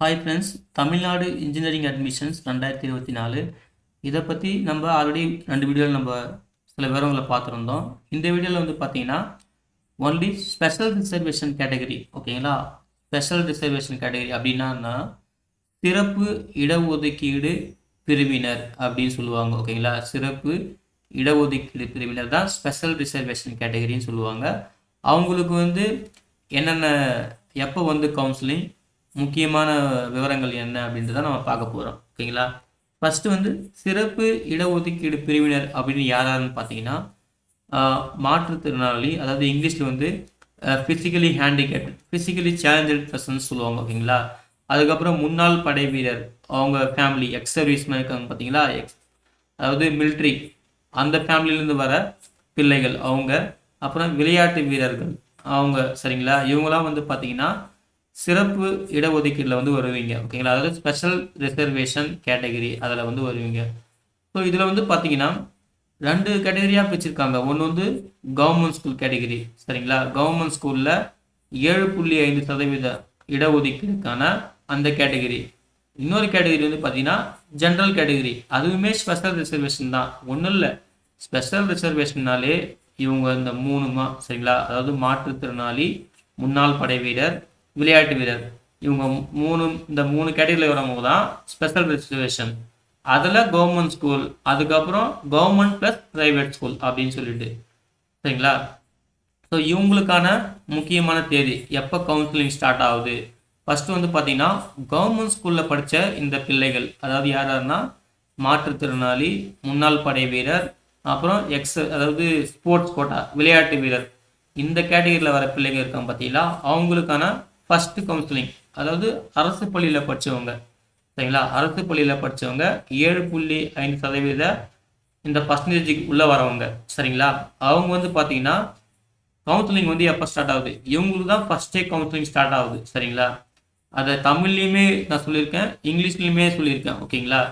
Hi friends Tamil Nadu engineering admissions ரெண்டாயிரத்தி இருபத்தி நாலு. இதை பற்றி நம்ம ஆல்ரெடி ரெண்டு வீடியோவில் நம்ம சில விவரங்களை பார்த்துருந்தோம். இந்த வீடியோவில் வந்து பார்த்தீங்கன்னா ஒன்லி ஸ்பெஷல் ரிசர்வேஷன் கேட்டகரி ஓகேங்களா? ஸ்பெஷல் ரிசர்வேஷன் கேட்டகரி அப்படின்னா சிறப்பு இடஒதுக்கீடு பிரிவினர் அப்படின்னு சொல்லுவாங்க ஓகேங்களா? சிறப்பு இடஒதுக்கீடு பிரிவினர் தான் ஸ்பெஷல் ரிசர்வேஷன் கேட்டகரின்னு சொல்லுவாங்க. அவங்களுக்கு வந்து என்னென்ன எப்போ வந்து கவுன்சிலிங் முக்கியமான விவரங்கள் என்ன அப்படின்றத நம்ம பார்க்க போகிறோம் ஓகேங்களா? ஃபஸ்ட்டு வந்து சிறப்பு இடஒதுக்கீடு பிரிவினர் அப்படின்னு யார் யாருன்னு பார்த்தீங்கன்னா மாற்றுத்திறனாளி அதாவது இங்கிலீஷில் வந்து physically handicap physically challenged persons சொல்லுவாங்க ஓகேங்களா? அதுக்கப்புறம் முன்னாள் படை வீரர் அவங்க ஃபேமிலி எக்ஸ் சர்வீஸ்மேன் இருக்காங்க பார்த்தீங்களா? எக்ஸ் அதாவது மிலிட்ரி அந்த ஃபேமிலியிலேருந்து வர பிள்ளைகள் அவங்க அப்புறம் விளையாட்டு வீரர்கள் அவங்க சரிங்களா? இவங்களாம் வந்து பார்த்தீங்கன்னா சிறப்பு இடஒதுக்கீட்டில் வந்து வருவீங்க ஓகேங்களா அதாவது ஸ்பெஷல் ரிசர்வேஷன் கேட்டகரி அதில் வந்து வருவீங்க. ஸோ இதில் வந்து பார்த்தீங்கன்னா ரெண்டு கேட்டகரியாக பிரிச்சிருக்காங்க. ஒன்று வந்து கவர்மெண்ட் ஸ்கூல் கேட்டகரி சரிங்களா? கவர்மெண்ட் ஸ்கூலில் ஏழு புள்ளி ஐந்து சதவீத இடஒதுக்கீடுக்கான அந்த கேட்டகரி இன்னொரு கேட்டகரி வந்து பார்த்தீங்கன்னா ஜென்ரல் கேட்டகரி அதுவுமே ஸ்பெஷல் ரிசர்வேஷன் தான். ஒன்றும் இல்லை. ஸ்பெஷல் ரிசர்வேஷன்னாலே இவங்க இந்த மூணு மா சரிங்களா? அதாவது மாற்றுத்திறனாளி முன்னாள் படை வீரர் விளையாட்டு வீரர். இவங்க மூணு இந்த மூணு கேட்டகரியில் வரவங்க தான் ஸ்பெஷல் ரிசர்வேஷன் அதில் கவர்மெண்ட் ஸ்கூல் அதுக்கப்புறம் கவர்மெண்ட் ப்ளஸ் ப்ரைவேட் ஸ்கூல் அப்படின்னு சொல்லிட்டு. சரிங்களா? ஸோ இவங்களுக்கான முக்கியமான தேதி எப்போ கவுன்சிலிங் ஸ்டார்ட் ஆகுது? ஃபஸ்ட்டு வந்து பார்த்தீங்கன்னா கவர்மெண்ட் ஸ்கூலில் படித்த இந்த பிள்ளைகள் அதாவது யார் யாருன்னா மாற்றுத்திறனாளி முன்னாள் படை வீரர் அப்புறம் எக்ஸ் அதாவது ஸ்போர்ட்ஸ் கோட்டா விளையாட்டு வீரர். இந்த கேட்டகரியில் வர பிள்ளைங்க இருக்காங்க பார்த்தீங்களா அவங்களுக்கான ஃபஸ்ட்டு கவுன்சிலிங் அதாவது அரசு பள்ளியில் படித்தவங்க சரிங்களா? அரசு பள்ளியில் படித்தவங்க ஏழு புள்ளி ஐந்து சதவீத இந்த பர்சன்டேஜுக்கு உள்ளே வரவங்க. சரிங்களா? அவங்க வந்து பார்த்தீங்கன்னா கவுன்சிலிங் வந்து எப்போ ஸ்டார்ட் ஆகுது? இவங்களுக்கு தான் ஃபஸ்ட்டே கவுன்சிலிங் ஸ்டார்ட் ஆகுது. சரிங்களா? அதை தமிழ்லையுமே நான் சொல்லியிருக்கேன் இங்கிலீஷ்லையுமே சொல்லியிருக்கேன். ஓகேங்களா?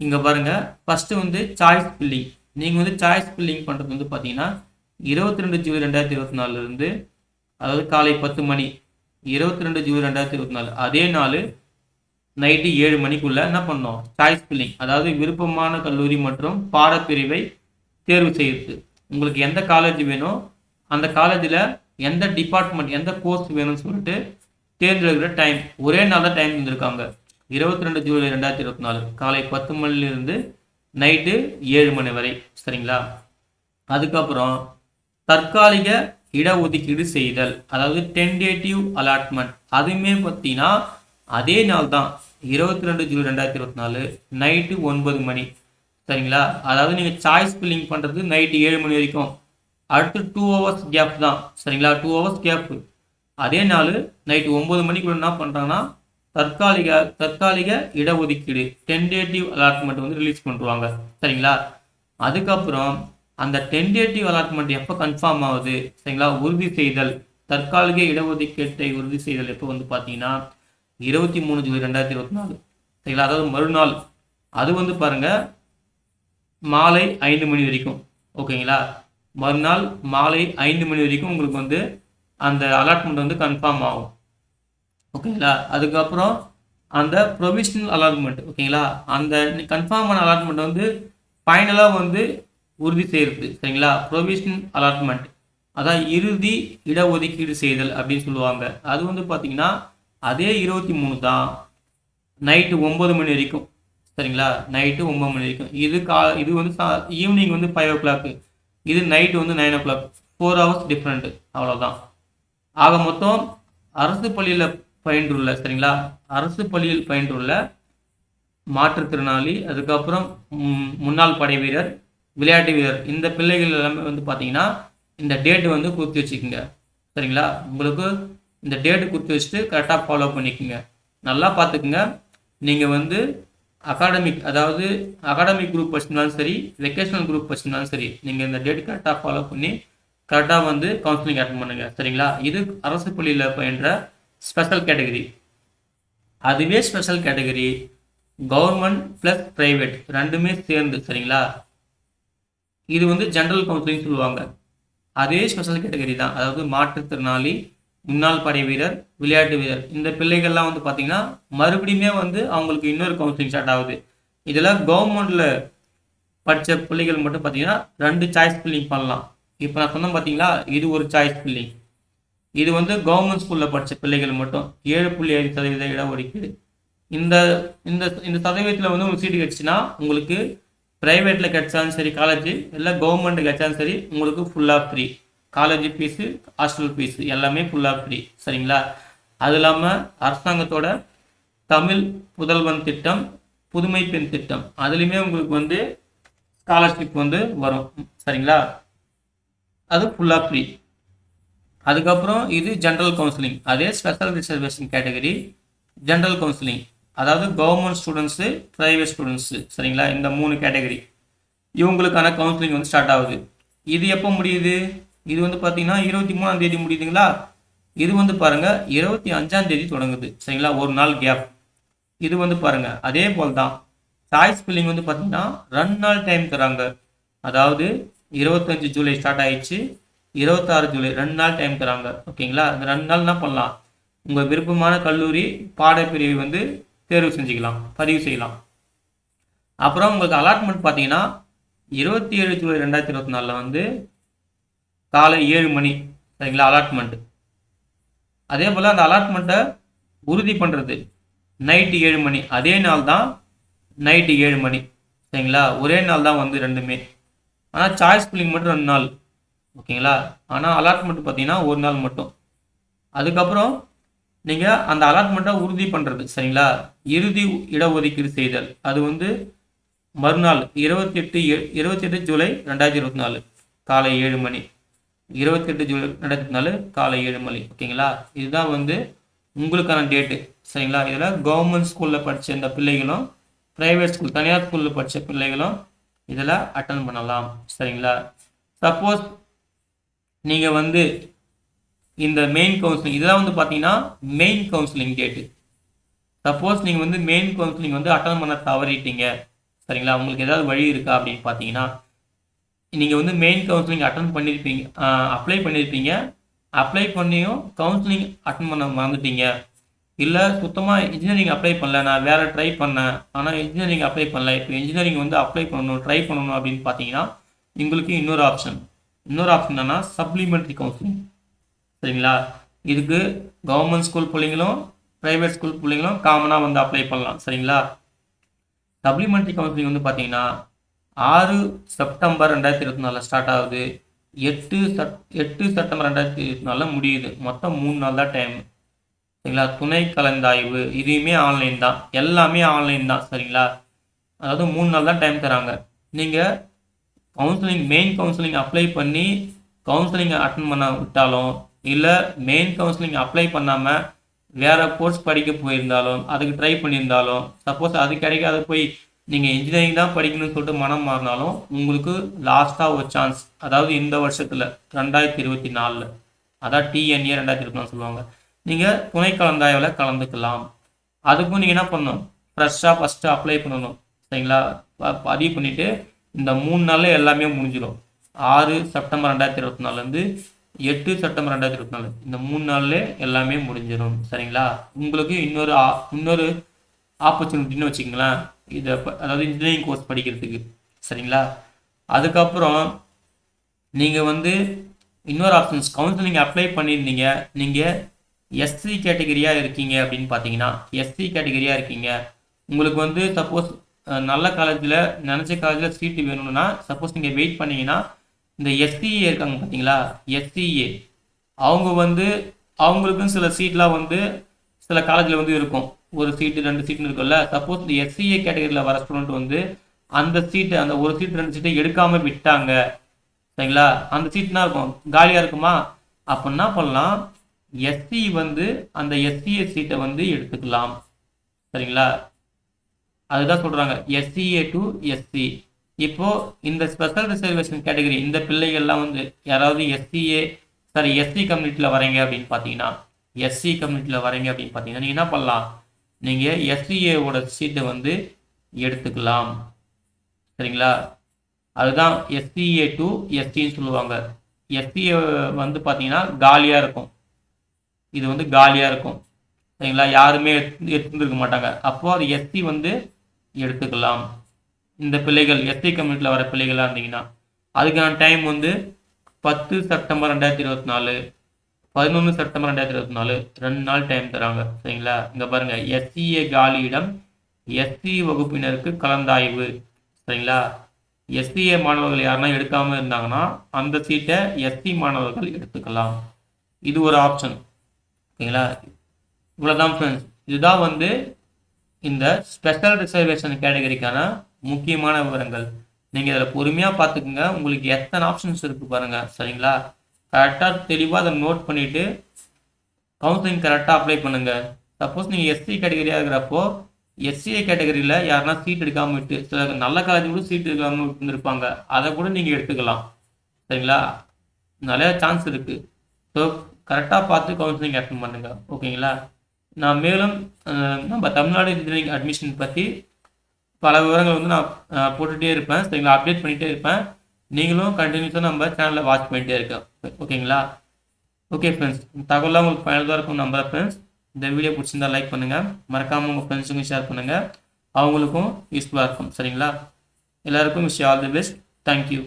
இங்கே பாருங்கள் ஃபஸ்ட்டு வந்து சாய்ஸ் பில்லிங் நீங்கள் வந்து சாய்ஸ் பில்லிங் பண்ணுறது வந்து பார்த்தீங்கன்னா இருபத்தி ரெண்டு ஜூலை ரெண்டாயிரத்தி இருபத்தி நாலுலேருந்து அதாவது காலை பத்து மணி இருபத்தி ரெண்டு ஜூலை ரெண்டாயிரத்தி இருபத்தி நாலு அதே நாள் நைட்டு ஏழு மணிக்குள்ள என்ன பண்ணோம்? சாய்ஸ் பில்லிங் அதாவது விருப்பமான கல்லூரி மற்றும் பாடப்பிரிவை தேர்வு செய்யுது உங்களுக்கு எந்த காலேஜ் வேணும் அந்த காலேஜில் எந்த டிபார்ட்மெண்ட் எந்த கோர்ஸ் வேணும்னு சொல்லிட்டு தேர்ந்தெடுக்கிற டைம் ஒரே நாள் தான் டைம் தந்திருக்காங்க. இருபத்தி ரெண்டு ஜூலை ரெண்டாயிரத்தி இருபத்தி நாலு காலை பத்து மணிலிருந்து நைட்டு ஏழு மணி வரை. சரிங்களா? அதுக்கப்புறம் தற்காலிக இடஒதுக்கீடு செய்தல் அதாவது டென்டேட்டிவ் அலாட்மெண்ட் அதுவுமே பார்த்தீங்கன்னா அதே நாள் தான் இருபத்தி ரெண்டு ஜூலை ரெண்டாயிரத்தி இருபத்தி நாலு நைட்டு ஒன்பது மணி. சரிங்களா? அதாவது நீங்கள் சாய்ஸ் ஃபில்லிங் பண்ணுறது நைட்டு ஏழு மணி வரைக்கும். அடுத்து டூ ஹவர்ஸ் கேப் தான். சரிங்களா? டூ ஹவர்ஸ் கேப்பு அதே நாள் நைட்டு ஒம்பது மணிக்குள்ள என்ன பண்ணுறாங்கன்னா தற்காலிக தற்காலிக இடஒதுக்கீடு டென்டேட்டிவ் அலாட்மெண்ட் வந்து ரிலீஸ் பண்ணுவாங்க சரிங்களா? அதுக்கப்புறம் அந்த டென்டேட்டிவ் அலாட்மெண்ட் எப்போ கன்ஃபார்ம் ஆகுது சரிங்களா? உறுதி செய்தல் தற்காலிக இடஒதுக்கீட்டை உறுதி செய்தல் எப்போ வந்து பார்த்தீங்கன்னா இருபத்தி மூணு ஜூலை ரெண்டாயிரத்தி இருபத்தி நாலு. சரிங்களா? அதாவது மறுநாள். அது வந்து பாருங்க மாலை ஐந்து மணி வரைக்கும். ஓகேங்களா? மறுநாள் மாலை ஐந்து மணி வரைக்கும் உங்களுக்கு வந்து அந்த அலாட்மெண்ட் வந்து கன்ஃபார்ம் ஆகும். ஓகேங்களா? அதுக்கப்புறம் அந்த ப்ரொவிஷனல் அலாட்மெண்ட் ஓகேங்களா? அந்த கன்ஃபார்ம் ஆன அலாட்மெண்ட் வந்து ஃபைனலாக வந்து உறுதி செய்கிறது சரிங்களா? ப்ரொவிஷனல் அலாட்மெண்ட் அதான் இறுதி இடஒதுக்கீடு செய்தல் அப்படின்னு சொல்லுவாங்க. அது வந்து பார்த்தீங்கன்னா அதே இருபத்தி மூணு தான் நைட்டு ஒம்பது மணி வரைக்கும் சரிங்களா? நைட்டு ஒம்பது மணி வரைக்கும். இது கா இது வந்து ஈவினிங் வந்து ஃபைவ் ஓ கிளாக்கு இது நைட்டு வந்து nine o'clock four hours different அவ்வளோதான் ஆக மொத்தம் அரசு பள்ளியில் பயின்றுள்ள சரிங்களா? அரசு பள்ளியில் பயின்றுள்ள மாற்றுத்திறனாளி அதுக்கப்புறம் முன்னாள் படை வீரர் விளையாட்டு வீரர். இந்த பிள்ளைகள் எல்லாமே வந்து பார்த்தீங்கன்னா இந்த டேட்டு வந்து குறித்து வச்சுக்கோங்க. சரிங்களா? உங்களுக்கு இந்த டேட்டு குறித்து வச்சுட்டு கரெக்டாக ஃபாலோ பண்ணிக்கோங்க. நல்லா பார்த்துக்குங்க நீங்கள் வந்து அகாடமிக் அதாவது அகாடமிக் குரூப் படிச்சிருந்தாலும் சரி வெக்கேஷனல் குரூப் படிச்சிருந்தாலும் சரி நீங்கள் இந்த டேட் கரெக்டாக ஃபாலோ பண்ணி கரெக்டாக வந்து கவுன்சிலிங் அட்டன் பண்ணுங்கள் சரிங்களா? இது அரசு பள்ளியில் பயின்ற ஸ்பெஷல் கேட்டகரி அதுவே special category government plus private ரெண்டுமே சேர்ந்து சரிங்களா? இது வந்து ஜென்ரல் கவுன்சிலிங் சொல்லுவாங்க. அதே ஸ்பெஷல் கேட்டகரி தான். அதாவது மாற்றுத்திறனாளி முன்னாள் படை வீரர் விளையாட்டு வீரர். இந்த பிள்ளைகள்லாம் வந்து பார்த்தீங்கன்னா மறுபடியுமே வந்து அவங்களுக்கு இன்னொரு கவுன்சிலிங் ஸ்டார்ட் ஆகுது. இதெல்லாம் கவர்மெண்ட்டில் படித்த பிள்ளைகள் மட்டும் பார்த்தீங்கன்னா ரெண்டு சாய்ஸ் ஃபில்லிங் பண்ணலாம். இப்போ நான் சொன்னேன் பார்த்தீங்களா இது ஒரு சாய்ஸ் ஃபில்லிங் இது வந்து கவர்மெண்ட் ஸ்கூலில் படித்த பிள்ளைகள் மட்டும் ஏழு புள்ளி ஐந்து சதவீத இடஒதுக்கீடு. இந்த இந்த இந்த சதவீதத்தில் வந்து உங்களுக்கு சீட்டு கிடச்சுன்னா உங்களுக்கு ப்ரைவேட்டில் கிடைச்சாலும் சரி காலேஜ் இல்லை கவர்மெண்ட் கிடைச்சாலும் சரி உங்களுக்கு ஃபுல்லாக free college fees hostel fees எல்லாமே ஃபுல்லாக ஃப்ரீ சரிங்களா? அது இல்லாமல் அரசாங்கத்தோட தமிழ் புதல்வன் திட்டம் புதுமை பெண் திட்டம் அதுலேயுமே உங்களுக்கு வந்து ஸ்காலர்ஷிப் வந்து வரும். சரிங்களா? அது ஃபுல்லாக ஃப்ரீ அதுக்கப்புறம் இது ஜென்ரல் கவுன்சிலிங் அதே special reservation category general counselling அதாவது கவர்மெண்ட் ஸ்டூடெண்ட்ஸு ப்ரைவேட் ஸ்டூடெண்ட்ஸு சரிங்களா? இந்த மூணு கேட்டகரி இவங்களுக்கான கவுன்சிலிங் வந்து ஸ்டார்ட் ஆகுது. இது எப்போ முடியுது? இது வந்து பார்த்தீங்கன்னா இருபத்தி மூணாம் தேதி முடியுதுங்களா? இது வந்து பாருங்கள் இருபத்தி அஞ்சாம் தேதி தொடங்குது. சரிங்களா? ஒரு நாள் கேப் இது வந்து பாருங்கள் அதே போல் தான் சாய்ஸ் ஃபில்லிங் வந்து பார்த்தீங்கன்னா ரெண்டு நாள் டைம் தராங்க. அதாவது இருபத்தஞ்சு ஜூலை ஸ்டார்ட் ஆயிடுச்சு. இருபத்தாறு ஜூலை ரெண்டு நாள் டைம் தராங்க. ஓகேங்களா? அந்த ரெண்டு நாள் என்ன பண்ணலாம். உங்கள் விருப்பமான கல்லூரி பாடப்பிரிவை வந்து தேர்வு செஞ்சுக்கலாம் பதிவு செய்யலாம். அப்புறம் உங்களுக்கு அலாட்மெண்ட் பார்த்தீங்கன்னா இருபத்தி ஏழு ஜூலை ரெண்டாயிரத்தி இருபத்தி நாலில் வந்து காலை ஏழு மணி சரிங்களா அலாட்மெண்ட் அதே போல் அந்த அலாட்மெண்ட்டை உறுதி பண்ணுறது நைட்டு ஏழு மணி. அதே நாள் தான் நைட்டு ஏழு மணி சரிங்களா? ஒரே நாள் தான் வந்து ரெண்டுமே. ஆனால் சாய்ஸ் பில்லிங் மட்டும் ரெண்டு நாள் ஓகேங்களா? ஆனால் அலாட்மெண்ட் பார்த்தீங்கன்னா ஒரு நாள் மட்டும். அதுக்கப்புறம் நீங்கள் அந்த அலாட்மெண்ட்டை உறுதி பண்ணுறது சரிங்களா? இறுதி இடஒதுக்கீடு செய்தல். அது வந்து மறுநாள் இருபத்தி எட்டு இருபத்தி எட்டு ஜூலை ரெண்டாயிரத்தி இருபத்தி நாலு காலை ஏழு மணி. இருபத்தெட்டு ஜூலை ரெண்டாயிரத்தி நாலு காலை ஏழு மணி ஓகேங்களா? இதுதான் வந்து உங்களுக்கான டேட்டு சரிங்களா? இதில் கவர்மெண்ட் ஸ்கூலில் படித்த இந்த பிள்ளைகளும் ப்ரைவேட் ஸ்கூல் தனியார் ஸ்கூலில் படித்த பிள்ளைகளும் இதில் அட்டன் பண்ணலாம் சரிங்களா? சப்போஸ் நீங்கள் வந்து இந்த மெயின் கவுன்சிலிங் இதெல்லாம் வந்து பார்த்தீங்கன்னா மெயின் கவுன்சிலிங் டேட்டு சப்போஸ் நீங்கள் வந்து மெயின் கவுன்சிலிங் வந்து அட்டன் பண்ண தவறிட்டீங்க. சரிங்களா? உங்களுக்கு ஏதாவது வழி இருக்கா அப்படின்னு பார்த்தீங்கன்னா நீங்கள் வந்து மெயின் கவுன்சிலிங் அட்டன் பண்ணியிருப்பீங்க அப்ளை பண்ணியிருப்பீங்க அப்ளை பண்ணியும் கவுன்சிலிங் அட்டன் பண்ண மறந்துட்டீங்க. இல்லை சுத்தமாக இன்ஜினியரிங் அப்ளை பண்ணல நான் வேறு ட்ரை பண்ணேன். ஆனால் இன்ஜினியரிங் அப்ளை பண்ணல. இப்போ இன்ஜினியரிங் வந்து அப்ளை பண்ணணும் ட்ரை பண்ணணும் அப்படின்னு பார்த்தீங்கன்னா உங்களுக்கு இன்னொரு ஆப்ஷன் இன்னொரு ஆப்ஷன் என்னன்னா சப்ளிமெண்ட்ரி கவுன்சிலிங் சரிங்களா? இதுக்கு கவர்மெண்ட் ஸ்கூல் பிள்ளைங்களும் ப்ரைவேட் ஸ்கூல் பிள்ளைங்களும் காமனாக வந்து அப்ளை பண்ணலாம். சரிங்களா? சப்ளிமெண்ட்ரி கவுன்சிலிங் வந்து பார்த்தீங்கன்னா ஆறு செப்டம்பர் ரெண்டாயிரத்தி இருபத்தி நாலில் ஸ்டார்ட் ஆகுது. எட்டு செப் எட்டு செப்டம்பர் ரெண்டாயிரத்தி இருபத்தி நாலில் முடியுது. மொத்தம் மூணு நாள் தான் டைம் சரிங்களா? துணை கலந்தாய்வு இதையுமே ஆன்லைன் தான். எல்லாமே ஆன்லைன் தான். சரிங்களா? அதாவது மூணு நாள் தான் டைம் தராங்க. நீங்கள் கவுன்சிலிங் மெயின் கவுன்சிலிங் அப்ளை பண்ணி கவுன்சிலிங் அட்டன் பண்ண விட்டாலும் இல்லை மெயின் கவுன்சிலிங் அப்ளை பண்ணாமல் வேறு கோர்ஸ் படிக்க போயிருந்தாலும் அதுக்கு ட்ரை பண்ணியிருந்தாலும் சப்போஸ் அது கிடைக்காத போய் நீங்கள் இன்ஜினியரிங் தான் படிக்கணும்னு சொல்லிட்டு மனம் மாறினாலும் உங்களுக்கு லாஸ்ட்டாக ஒரு சான்ஸ் அதாவது இந்த வருஷத்தில் ரெண்டாயிரத்தி இருபத்தி நாலில். அதான் டிஎன்ஏ ரெண்டாயிரத்தி இருபத்தி நாலு சொல்லுவாங்க. நீங்கள் துணை கலந்தாய்வில் கலந்துக்கலாம். அதுக்கும் நீங்கள் என்ன பண்ணணும்? ஃப்ரெஷ்ஷாக ஃபஸ்ட்டு அப்ளை பண்ணணும். சரிங்களா? ப- பதிவு பண்ணிவிட்டு இந்த மூணு நாளில் எல்லாமே முடிஞ்சிடும் ஆறு செப்டம்பர் ரெண்டாயிரத்தி இருபத்தி நாலுலேருந்து எட்டு செப்டம்பர் ரெண்டாயிரத்தி இருபத்தி நாலு. இந்த மூணு நாள்ல எல்லாமே முடிஞ்சிடும் சரிங்களா? உங்களுக்கு இன்னொரு இன்னொரு ஆப்பர்ச்சுனிட்டின்னு வச்சுக்கங்களேன். இதை அதாவது இன்ஜினியரிங் கோர்ஸ் படிக்கிறதுக்கு. சரிங்களா? அதுக்கப்புறம் நீங்கள் வந்து இன்னொரு ஆப்ஷன்ஸ் கவுன்சிலிங் அப்ளை பண்ணியிருந்தீங்க. நீங்கள் எஸ்சி கேட்டகரியாக இருக்கீங்க அப்படின்னு பார்த்தீங்கன்னா எஸ்சி கேட்டகரியாக இருக்கீங்க. உங்களுக்கு வந்து சப்போஸ் நல்ல காலேஜில் நினச்ச காலேஜில் சீட்டு வேணும்னா சப்போஸ் நீங்கள் வெயிட் பண்ணீங்கன்னா இந்த எஸ்சிஏ இருக்காங்க பார்த்தீங்களா எஸ்சிஏ அவங்க வந்து அவங்களுக்கும் சில சீட்லாம் வந்து சில காலேஜில் வந்து இருக்கும். ஒரு சீட்டு ரெண்டு சீட்டுன்னு இருக்கும்ல. சப்போஸ் இந்த எஸ்சிஏ கேட்டகரியில் வர ஸ்டூடெண்ட் வந்து அந்த சீட்டு அந்த ஒரு சீட் ரெண்டு சீட்டை எடுக்காமல் விட்டாங்க. சரிங்களா? அந்த சீட்னா இருக்கும். காலியாக இருக்குமா? அப்போ என்ன பண்ணலாம்? எஸ்சி வந்து அந்த எஸ்சிஏ சீட்டை வந்து எடுத்துக்கலாம். சரிங்களா? அதுதான் சொல்கிறாங்க எஸ்சிஏ டு எஸ்சி இப்போது இந்த ஸ்பெஷல் ரிசர்வேஷன் கேட்டகரி இந்த பிள்ளைகள்லாம் வந்து யாராவது எஸ்சிஏ சாரி எஸ்சி கம்யூனிட்டியில் வரீங்க அப்படின்னு பார்த்தீங்கன்னா எஸ்சி கம்யூனிட்டியில் வரீங்க அப்படின்னு பார்த்தீங்கன்னா நீங்கள் என்ன பண்ணலாம்? நீங்கள் எஸ்சிஏவோட சீட்டை வந்து எடுத்துக்கலாம். சரிங்களா? அதுதான் எஸ்சிஏ டு எஸ்சின்னு சொல்லுவாங்க. எஸ்சிஏ வந்து பார்த்தீங்கன்னா காலியாக இருக்கும். இது வந்து காலியாக இருக்கும். சரிங்களா? யாருமே எடுத்து எடுத்துருக்க மாட்டாங்க. அப்போது அது எஸ்சி வந்து எடுத்துக்கலாம். இந்த பிள்ளைகள் எஸ்சி கம்யூனிட்டியில் வர பிள்ளைகளாக இருந்தீங்கன்னா அதுக்கான டைம் வந்து பத்து செப்டம்பர் ரெண்டாயிரத்தி இருபத்தி நாலு பதினொன்று செப்டம்பர் ரெண்டாயிரத்தி இருபத்தி நாலு ரெண்டு நாள் டைம் தராங்க. சரிங்களா? இங்கே பாருங்கள் எஸ்சிஏ காலியிடம் எஸ்சி வகுப்பினருக்கு கலந்தாய்வு சரிங்களா? எஸ்சிஏ மாணவர்கள் யாருன்னா எடுக்காமல் இருந்தாங்கன்னா அந்த சீட்டை எஸ்சி மாணவர்கள் எடுத்துக்கலாம். இது ஒரு ஆப்ஷன் ஓகேங்களா இவ்வளோதான் ஃப்ரெண்ட்ஸ் இதுதான் வந்து இந்த ஸ்பெஷல் ரிசர்வேஷன் கேட்டகரிக்கான முக்கியமான விவரங்கள். நீங்கள் இதில் பொறுமையாக பார்த்துக்குங்க உங்களுக்கு எத்தனை ஆப்ஷன்ஸ் இருக்குது பாருங்கள் சரிங்களா? கரெக்டாக தெளிவாக அதை நோட் பண்ணிவிட்டு கவுன்சிலிங் கரெக்டாக அப்ளை பண்ணுங்கள் சப்போஸ் நீங்கள் எஸ்சி கேட்டகரியாக இருக்கிறப்போ எஸ்சிஏ கேட்டகரியில் யாருன்னா சீட் எடுக்காமல் விட்டு சில நல்ல காலேஜ் கூட சீட் எடுக்காமல் விட்டுருப்பாங்க அதை கூட நீங்கள் எடுத்துக்கலாம். சரிங்களா? நிறையா சான்ஸ் இருக்குது ஸோ கரெக்டாக பார்த்து கவுன்சிலிங் அட்டன் பண்ணுங்கள் ஓகேங்களா நான் மேலும் நம்ம தமிழ்நாடு இன்ஜினியரிங் அட்மிஷன் பற்றி பல விவரங்கள் வந்து நான் போட்டுகிட்டே இருப்பேன். சரிங்களா அப்டேட் பண்ணிகிட்டே இருப்பேன். நீங்களும் கண்டினியூஸாக நம்ம சேனலில் வாட்ச் பண்ணிகிட்டே இருக்கேன் ஓகேங்களா? ஓகே ஃப்ரெண்ட்ஸ் தகவலாம் உங்களுக்கு பயனுள்ளதாக இருக்கும் நம்புறேன் ஃப்ரெண்ட்ஸ் இந்த வீடியோ பிடிச்சிருந்தா லைக் பண்ணுங்கள் மறக்காமல் உங்கள் ஃப்ரெண்ட்ஸுக்கும் ஷேர் பண்ணுங்கள் அவங்களுக்கும் யூஸ்ஃபுல்லாக இருக்கும் சரிங்களா? எல்லாருக்கும் wish all the best thank you